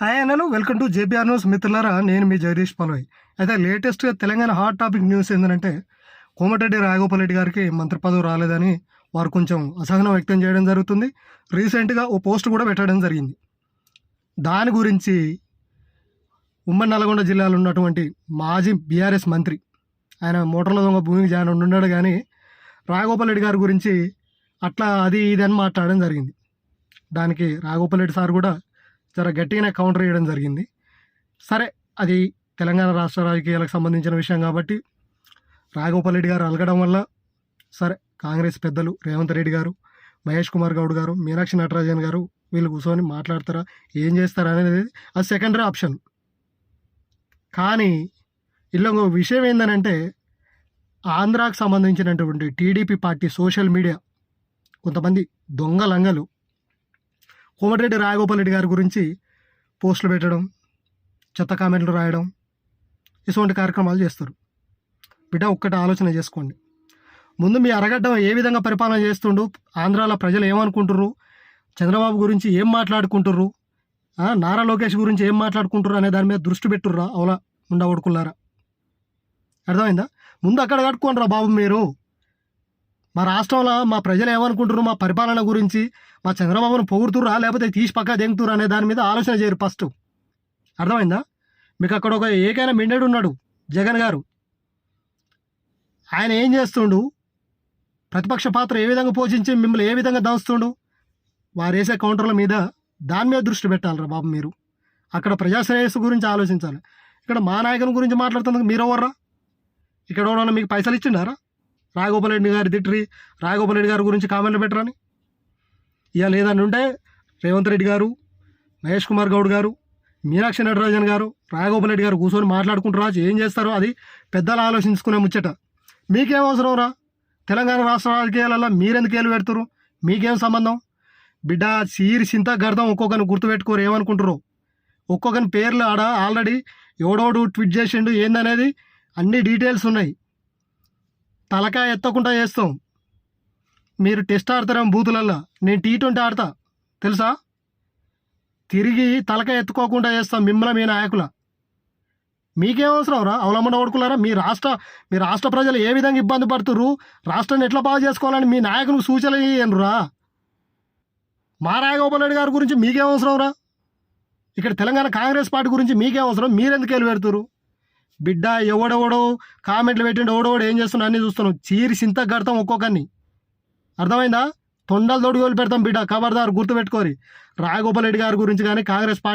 ఆయనను welcome to JBR news మిత్రులారా నేను మీ జగదీష్ పల్వయ్ అయితే లేటెస్ట్గా తెలంగాణ హాట్ టాపిక్ న్యూస్ ఏంటంటే కోమటిరెడ్డి రాఘగోపాల్ రెడ్డి గారికి మంత్రి పదవి రాలేదని వారు కొంచెం అసహనం వ్యక్తం చేయడం జరుగుతుంది. రీసెంట్గా ఓ పోస్ట్ కూడా పెట్టడం జరిగింది. దాని గురించి ఉమ్మడి నల్గొండ జిల్లాలో ఉన్నటువంటి మాజీ బీఆర్ఎస్ మంత్రి ఆయన మోటార్ల దొంగ భూమికి జాయిన్ ఉన్నాడు కానీ రాఘగోపాల్ రెడ్డి గారి గురించి అట్లా అది ఇది అని మాట్లాడడం జరిగింది. దానికి రాఘగోపాల్ రెడ్డి సార్ కూడా జర గట్టిగానే కౌంటర్ చేయడం జరిగింది. సరే అది తెలంగాణ రాష్ట్ర రాజకీయాలకు సంబంధించిన విషయం కాబట్టి రాఘగోపాల్ రెడ్డి గారు అలగడం వల్ల సరే కాంగ్రెస్ పెద్దలు రేవంత్ రెడ్డి గారు మహేష్ కుమార్ గౌడ్ గారు మీనాక్షి నటరాజన్ గారు వీళ్ళు కూర్చొని మాట్లాడతారా ఏం చేస్తారా అనేది అది సెకండరీ ఆప్షన్ కానీ ఇలా ఇంకో విషయం ఏంటంటే ఆంధ్రాకు సంబంధించినటువంటి టీడీపీ పార్టీ సోషల్ మీడియా కొంతమంది దొంగ లంగలు కోమటిరెడ్డి రాయగోపాల్ రెడ్డి గారి గురించి పోస్టులు పెట్టడం చెత్త కామెంట్లు రాయడం ఇటువంటి కార్యక్రమాలు చేస్తారు. బిడ్డ ఒక్కటి ఆలోచన చేసుకోండి. ముందు మీ అరగడ్డం ఏ విధంగా పరిపాలన చేస్తుండు? ఆంధ్రాలో ప్రజలు ఏమనుకుంటుర్రు? చంద్రబాబు గురించి ఏం మాట్లాడుకుంటుర్రు? నారా లోకేష్ గురించి ఏం మాట్లాడుకుంటుర్రు అనే దాని మీద దృష్టి పెట్టుర్రా? అవలా ఉండ కొడుకున్నారా అర్థమైందా? ముందు అక్కడ కట్టుకోండి బాబు మీరు. మా రాష్ట్రంలో మా ప్రజలు ఏమనుకుంటున్నారు? మా పరిపాలన గురించి మా చంద్రబాబును పొగుడుతురా లేకపోతే తీసి పక్క దెంగుతురా అనే దాని మీద ఆలోచన చేయరు ఫస్ట్. అర్థమైందా? మీకు అక్కడ ఒక ఏకైనా మిండెడు ఉన్నాడు జగన్ గారు. ఆయన ఏం చేస్తుండు? ప్రతిపక్ష పాత్ర ఏ విధంగా పోషించి మిమ్మల్ని ఏ విధంగా దంచుతుండు? వారు వేసే కౌంటర్ల మీద దాని మీద దృష్టి పెట్టాలరా బాబు మీరు. అక్కడ ప్రజాశ్రేయస్సు గురించి ఆలోచించాలి. ఇక్కడ మా నాయకుని గురించి మాట్లాడుతున్నందుకు మీరు ఎవర్రా? ఇక్కడ మీకు పైసలు ఇచ్చిండారా? రాఘగోపాల్ రెడ్డి గారి తిట్టిరి. రాఘగోపాల్ రెడ్డి గారి గురించి కామెంట్లు పెట్టరని ఇక లేదని ఉంటే రేవంత్ రెడ్డి గారు మహేష్ కుమార్ గౌడ్ గారు మీనాక్షి నటరాజన్ గారు రాఘగోపాల్ రెడ్డి గారు కూర్చొని మాట్లాడుకుంటారా? ఏం చేస్తారో అది పెద్దలు ఆలోచించుకునే ముచ్చట. మీకేం అవసరం రా? తెలంగాణ రాష్ట్ర రాజకీయాలలో మీరెందుకు ఏలు పెడుతురు మీకేం సంబంధం? బిడ్డ సీరి చింత గర్దం ఒక్కొక్కరిని గుర్తుపెట్టుకోరు ఏమనుకుంటారు ఒక్కొక్కని పేర్లు ఆడ ఆల్రెడీ ఎవడోడు ట్వీట్ చేసిండు ఏందనేది అన్ని డీటెయిల్స్ ఉన్నాయి. తలకాయ ఎత్తకుండా చేస్తాం. మీరు టెస్ట్ ఆడతారేమో బూతులల్లో. నేను టీ ట్వంటీ ఆడతా. తెలుసా? తిరిగి తలకాయ ఎత్తుకోకుండా చేస్తాం మిమ్మల్ని మీ నాయకుల. మీకేం అవసరం రా? అవలంబన కొడుకులారా? మీ రాష్ట్ర మీ రాష్ట్ర ప్రజలు ఏ విధంగా ఇబ్బంది పడుతుర్రు? రాష్ట్రాన్ని ఎట్లా బాగు చేసుకోవాలని మీ నాయకులకు సూచనలు ఇయ్యండి రా. మా రాఘగోపాల్ రెడ్డి గారి గురించి మీకేం అవసరం రా? ఇక్కడ తెలంగాణ కాంగ్రెస్ పార్టీ గురించి మీకేం అవసరం? మీరెందుకు వెళ్ళి పెడుతురు బిడ్డ ఎవడెవడో కామెంట్లు పెట్టిండు ఎవడెవడు ఏం చేస్తున్నా అన్ని చూస్తున్నాం చీరి సింత కడతాం ఒక్కొక్కరిని. అర్థమైందా? తొండలు తోడు పెడతాం బిడ్డ ఖబర్దారు గుర్తుపెట్టుకోరి. రాఘగోపాల్ రెడ్డి గారి గురించి కానీ కాంగ్రెస్ పార్టీ